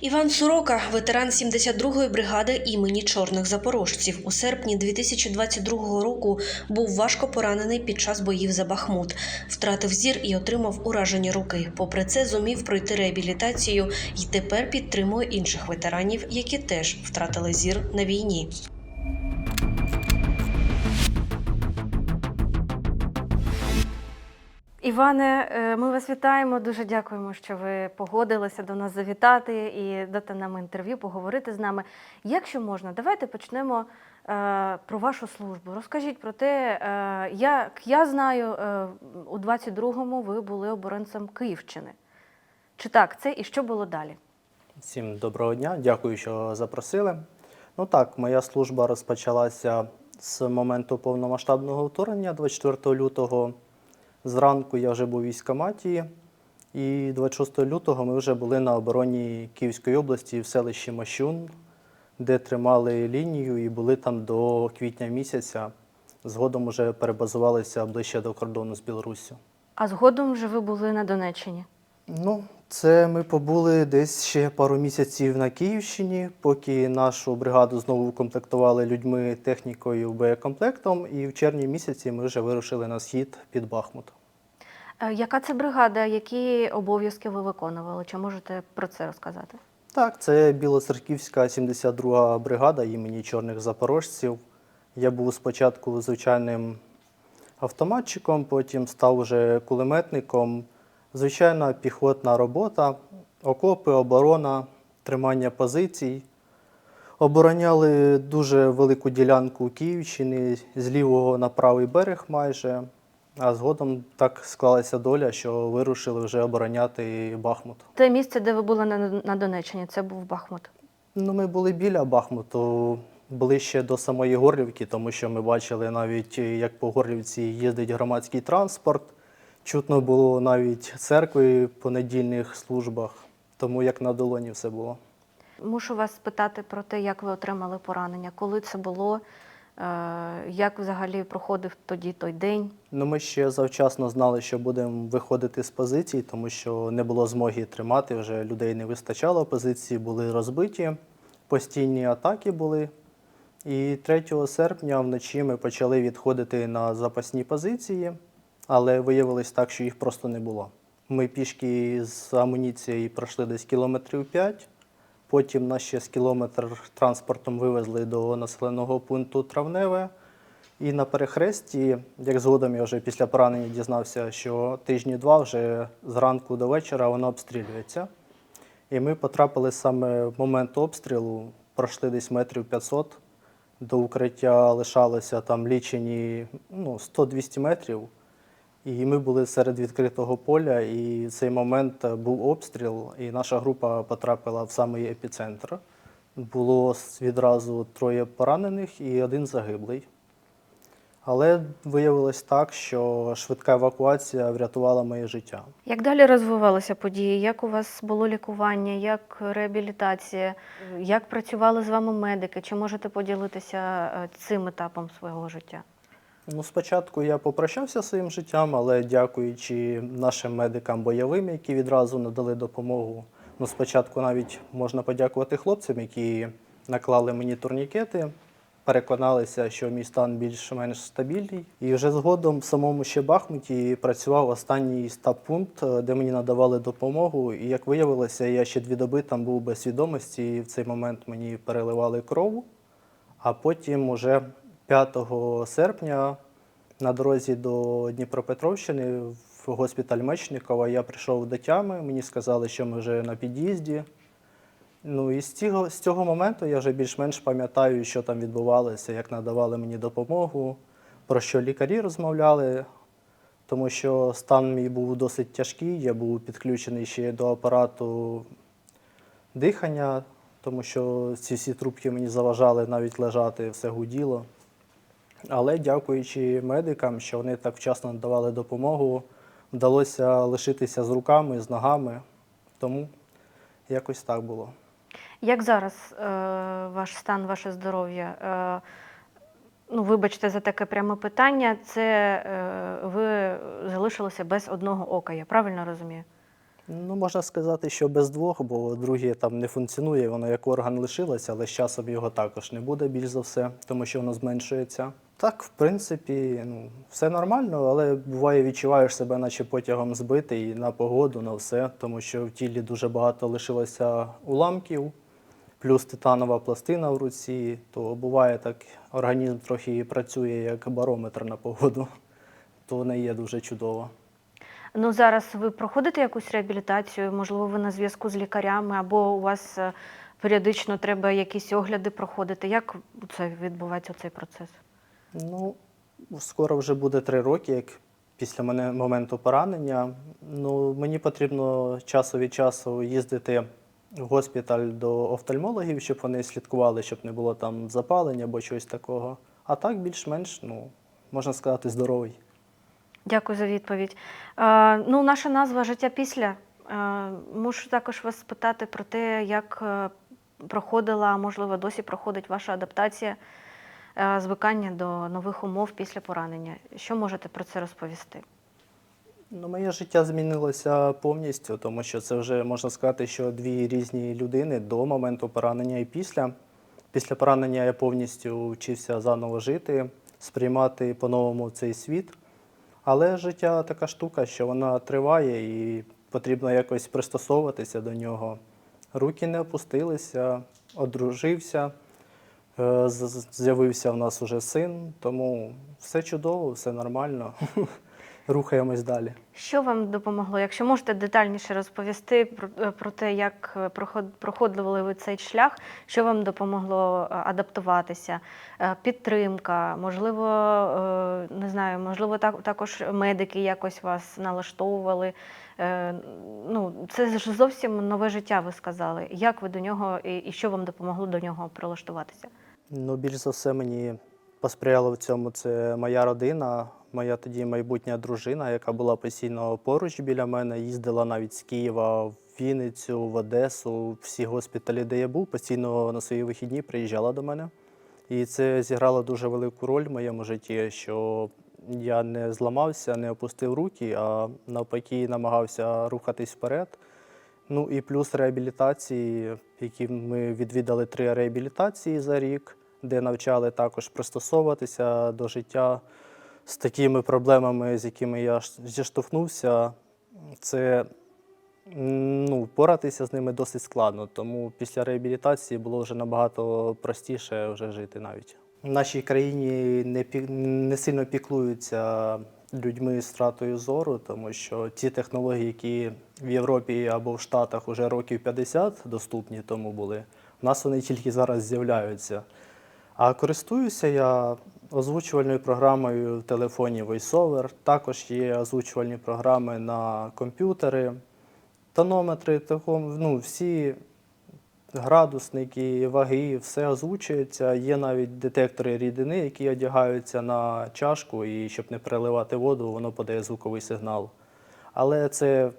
Іван Сорока, ветеран 72-ї бригади імені чорних запорожців, у серпні 2022 року був важко поранений під час боїв за Бахмут, втратив зір і отримав уражені руки. Попри це, зумів пройти реабілітацію і тепер підтримує інших ветеранів, які теж втратили зір на війні. Іване, е, ми вас вітаємо. Дуже дякуємо, що ви погодилися до нас завітати і дати нам інтерв'ю, поговорити з нами. Якщо можна, давайте почнемо е, про вашу службу. Розкажіть про те, е, як я знаю, у 22-му ви були оборонцем Київщини. Чи так це і що було далі? Всім доброго дня, дякую, що запросили. Ну так, моя служба розпочалася з моменту повномасштабного вторгнення 24 лютого. Зранку я вже був у військкоматі, і 26 лютого ми вже були на обороні Київської області в селищі Мощун, де тримали лінію і були там до квітня місяця. Згодом вже перебазувалися ближче до кордону з Білоруссю. А згодом вже ви були на Донеччині. Ну, це ми побули десь ще пару місяців на Київщині, поки нашу бригаду знову укомплектували людьми, технікою, боєкомплектом. І в червні місяці ми вже вирушили на схід під Бахмут. Е, Яка це бригада, які обов'язки ви виконували? Чи можете про це розказати? Так, це Білоцерківська 72-га бригада імені Чорних Запорожців. Я був спочатку звичайним автоматчиком, потім став уже кулеметником. Звичайна піхотна робота, окопи, оборона, тримання позицій. Обороняли дуже велику ділянку Київщини з лівого на правий берег майже. А згодом так склалася доля, що вирушили вже обороняти Бахмут. Те місце, де ви були на, на Донеччині, це був Бахмут. Ну, ми були біля Бахмуту, ближче до самої Горлівки, тому що ми бачили навіть, як по Горлівці їздить громадський транспорт. Чутно було навіть церкви по недільних службах, тому як на долоні все було. Мушу вас спитати про те, як ви отримали поранення, коли це було, як взагалі проходив тоді той день. Ну, ми ще завчасно знали, що будемо виходити з позицій, тому що не було змоги тримати, вже людей не вистачало, позиції були розбиті, постійні атаки були. І 3 серпня вночі ми почали відходити на запасні позиції, але виявилось так, що їх просто не було. Ми пішки з амуніцією пройшли десь кілометрів 5, потім нас ще з кілометр транспортом вивезли до населеного пункту Травневе. І на перехресті, як згодом я вже після поранення дізнався, що тижні два вже зранку до вечора воно обстрілюється. І ми потрапили саме в момент обстрілу, пройшли десь метрів 500. До укриття лишалося там лічені ну, 100-200 метрів. І ми були серед відкритого поля, і в цей момент був обстріл, і наша група потрапила в самий епіцентр. Було відразу троє поранених і один загиблий. Але виявилось так, що швидка евакуація врятувала моє життя. Як далі розвивалися події? Як у вас було лікування, як реабілітація, як працювали з вами медики? Чи можете поділитися е, цим етапом свого життя? Ну, спочатку я попрощався своїм життям, але дякуючи нашим медикам бойовим, які відразу надали допомогу. Ну, спочатку навіть можна подякувати хлопцям, які наклали мені турнікети, переконалися, що мій стан більш-менш стабільний. І вже згодом в самому ще Бахмуті працював останній стаб-пункт, е, де мені надавали допомогу. І як виявилося, я ще дві доби там був без свідомості, і в цей момент мені переливали кров. А потім уже 5 серпня на дорозі до Дніпропетровщини в госпіталь Мечникова я прийшов до тями, мені сказали, що ми вже на під'їзді. Ну і з цього, з цього моменту я вже більш-менш пам'ятаю, що там відбувалося, як надавали мені допомогу, про що лікарі розмовляли, тому що стан мій був досить тяжкий, я був підключений ще до апарату дихання, тому що ці всі трубки мені заважали навіть лежати, все гуділо. Але дякуючи медикам, що вони так вчасно надавали допомогу, вдалося лишитися з руками, з ногами. Тому якось так було. Як зараз е, ваш стан, ваше здоров'я? Е, ну, вибачте за таке пряме питання. Це е, ви залишилися без одного ока, я правильно розумію? Ну, можна сказати, що без двох, бо друге там не функціонує, воно як орган лишилося, але з часом його також не буде більш за все, тому що воно зменшується. Так, в принципі, ну, все нормально, але буває, відчуваєш себе, наче потягом збитий на погоду, на все, тому що в тілі дуже багато лишилося уламків, плюс титанова пластина в руці, то буває так, організм трохи працює як барометр на погоду, то не є дуже чудово. Ну зараз ви проходите якусь реабілітацію, можливо, ви на зв'язку з лікарями, або у вас е, періодично треба якісь огляди проходити. Як це відбувається цей процес? Ну, скоро вже буде три роки, як після мене моменту поранення. Ну, мені потрібно часу від часу їздити в госпіталь до офтальмологів, щоб вони слідкували, щоб не було там запалення або чогось такого. А так більш-менш, ну, можна сказати, здоровий. Дякую за відповідь. Е, ну, наша назва Життя після. Е, мушу також вас спитати про те, як е, проходила, можливо, досі проходить ваша адаптація, звикання до нових умов після поранення. Що можете про це розповісти? Ну, моє життя змінилося повністю, тому що це вже можна сказати, що дві різні людини до моменту поранення і після. Після поранення я повністю вчився заново жити, сприймати по-новому цей світ. Але життя така штука, що вона триває і потрібно якось пристосовуватися до нього. Руки не опустилися, одружився, е, з'явився в нас уже син, тому все чудово, все нормально. Рухаємось далі. Що вам допомогло? Якщо можете детальніше розповісти про, е, про те, як е, проход- проходили ви цей шлях, що вам допомогло е, адаптуватися, Е, підтримка, можливо, е, не знаю, можливо, так, також медики якось вас налаштовували. Е, Ну, це ж зовсім нове життя, ви сказали. Як ви до нього і що вам допомогло до нього прилаштуватися? Ну, більш за все, мені посприяло в цьому це моя родина, моя тоді майбутня дружина, яка була постійно поруч біля мене, їздила навіть з Києва в Вінницю, в Одесу, всі госпіталі, де я був, постійно на свої вихідні приїжджала до мене. І це зіграло дуже велику роль в моєму житті, що я не зламався, не опустив руки, а навпаки намагався рухатись вперед. Ну і плюс реабілітації, які ми відвідали три реабілітації за рік, де навчали також пристосовуватися до життя з такими проблемами, з якими я зіштовхнувся. Це ну, впоратися з ними досить складно. Тому після реабілітації було вже набагато простіше вже жити навіть. В нашій країні не, пі- не сильно піклуються людьми з втратою зору, тому що ті технології, які в Європі або в Штатах вже років 50 доступні тому були, в нас вони тільки зараз з'являються. А користуюся я озвучувальною програмою в телефоні VoiceOver. Також є озвучувальні програми на комп'ютери, тонометри, ну, всі градусники, ваги, все озвучується. Є навіть детектори рідини, які одягаються на чашку, і щоб не переливати воду, воно подає звуковий сигнал. Але це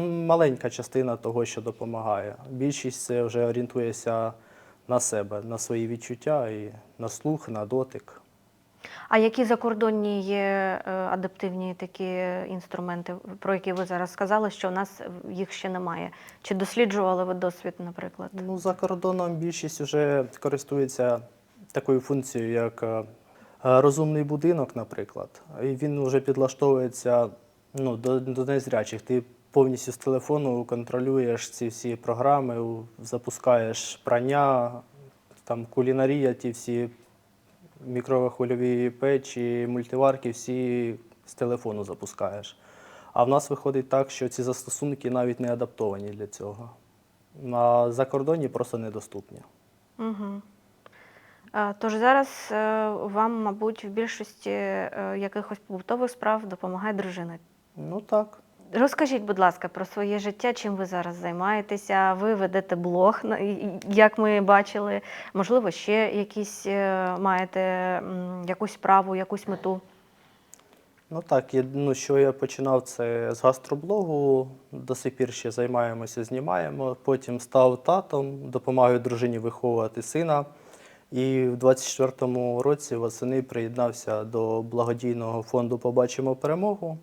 маленька частина того, що допомагає. Більшість це вже орієнтується на себе, на свої відчуття і на слух, на дотик. А які закордонні є е, адаптивні такі інструменти, про які ви зараз сказали, що у нас їх ще немає? Чи досліджували ви досвід, наприклад? Ну, за кордоном більшість вже користується такою функцією, як е, розумний будинок, наприклад. І він вже підлаштовується ну, до, до незрячих. Ти повністю з телефону контролюєш ці всі програми, запускаєш прання, там кулінарія, ті всі мікрохвильові печі, мультиварки, всі з телефону запускаєш. А в нас виходить так, що ці застосунки навіть не адаптовані для цього. На закордонні просто недоступні. Угу. Тож зараз е, вам, мабуть, в більшості е, якихось побутових справ допомагає дружина. Ну так. Розкажіть, будь ласка, про своє життя, чим ви зараз займаєтеся? Ви ведете блог, і- як ми бачили. Можливо, ще якісь е, маєте якусь справу, якусь мету. Ну так, я, ну, що я починав це з гастроблогу, до сих пір ще займаємося, знімаємо. Потім став татом, допомагаю дружині виховувати сина. І в 24-му році восени приєднався до благодійного фонду Побачимо перемогу.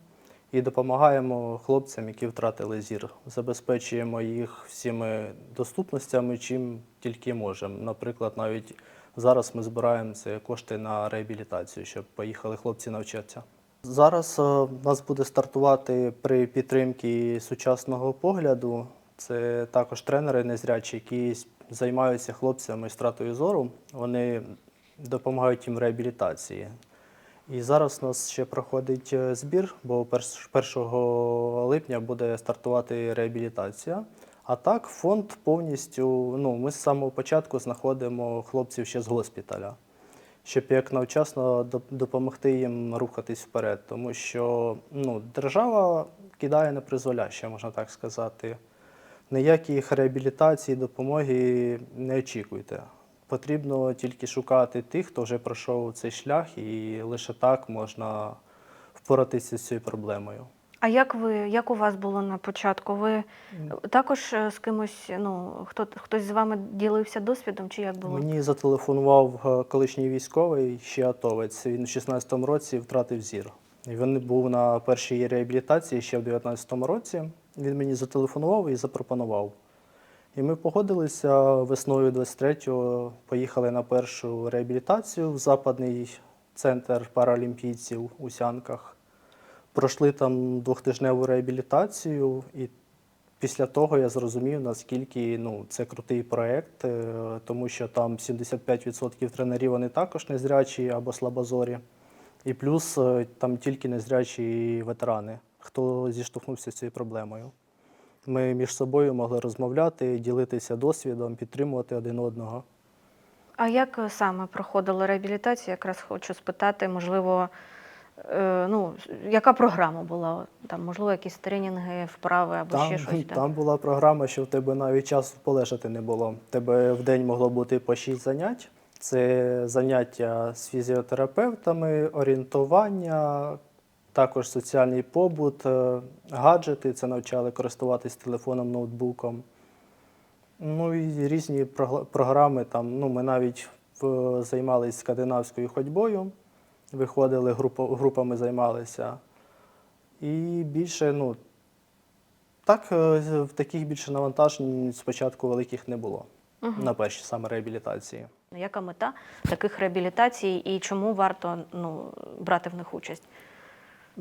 І допомагаємо хлопцям, які втратили зір. Забезпечуємо їх всіми доступностями, чим тільки можемо. Наприклад, навіть зараз ми збираємо це кошти на реабілітацію, щоб поїхали хлопці навчатися. Зараз е, у нас буде стартувати при підтримці сучасного погляду. Це також тренери незрячі, які займаються хлопцями з втратою зору. Вони допомагають їм в реабілітації. І зараз у нас ще проходить е, збір, бо перш- 1 липня буде стартувати реабілітація. А так, фонд повністю, ну, ми з самого початку знаходимо хлопців ще з госпіталя, щоб як навчасно доп- допомогти їм рухатись вперед. Тому що ну, держава кидає на призволяще, можна так сказати. Ніяких реабілітацій, допомоги не очікуйте. Потрібно тільки шукати тих, хто вже пройшов цей шлях, і лише так можна впоратися з цією проблемою. А як ви, як у вас було на початку? Ви також е, з кимось, ну, хто, хтось з вами ділився досвідом, чи як було? Мені зателефонував е, колишній військовий, ще атовець. Він у 16-му році втратив зір. Він був на першій реабілітації ще в 19-му році. Він мені зателефонував і запропонував. І ми погодилися весною 23-го, поїхали на першу реабілітацію в западний центр паралімпійців у Сянках. Пройшли там двохтижневу реабілітацію, і після того я зрозумів, наскільки ну, це крутий проєкт, е, тому що там 75% тренерів вони також незрячі або слабозорі. І плюс е, там тільки незрячі ветерани, хто зіштовхнувся з цією проблемою. Ми між собою могли розмовляти, ділитися досвідом, підтримувати один одного. А як е, саме проходила реабілітація? Якраз хочу спитати, можливо, е, ну, яка програма була? Там, можливо, якісь тренінги, вправи або Там, ще щось? да? там була програма, що в тебе навіть часу полежати не було. Тебе в день могло бути по 6 занять. Це заняття з фізіотерапевтами, орієнтування, також соціальний побут, е, гаджети. Це навчали користуватись телефоном, ноутбуком. Ну і різні програми. Там, ну, ми навіть займалися скандинавською ходьбою, виходили, групами займалися. І більше, ну, так, е, в таких більше навантажень спочатку великих не було Мгм. на першій саме реабілітації. Яка мета таких реабілітацій і чому варто ну, брати в них участь?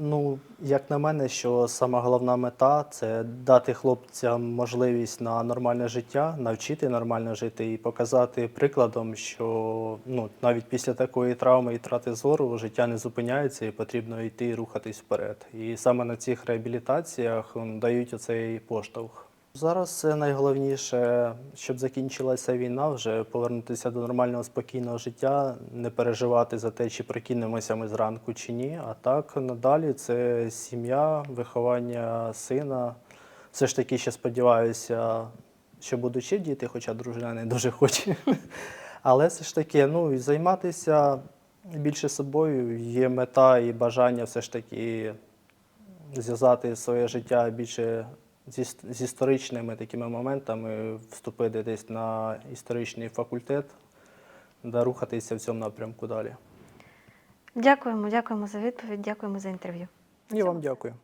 Ну, як на мене, що сама головна мета це дати хлопцям можливість на нормальне життя, навчити нормально жити і показати прикладом, що ну, навіть після такої травми і трати зору життя не зупиняється і потрібно йти рухатись вперед. І саме на цих реабілітаціях дають оцей поштовх. Зараз найголовніше, щоб закінчилася війна, вже повернутися до нормального спокійного життя, не переживати за те, чи прокинемося ми зранку чи ні. А так надалі це сім'я, виховання сина. Все ж таки ще сподіваюся, що будуть ще діти, хоча дружина не дуже хоче. Але все ж таки, ну займатися більше собою. Є мета і бажання все ж таки зв'язати своє життя більше з, з історичними такими моментами, вступити десь на історичний факультет, да рухатися в цьому напрямку далі. Дякуємо, дякуємо за відповідь, дякуємо за інтерв'ю. І вам дякую.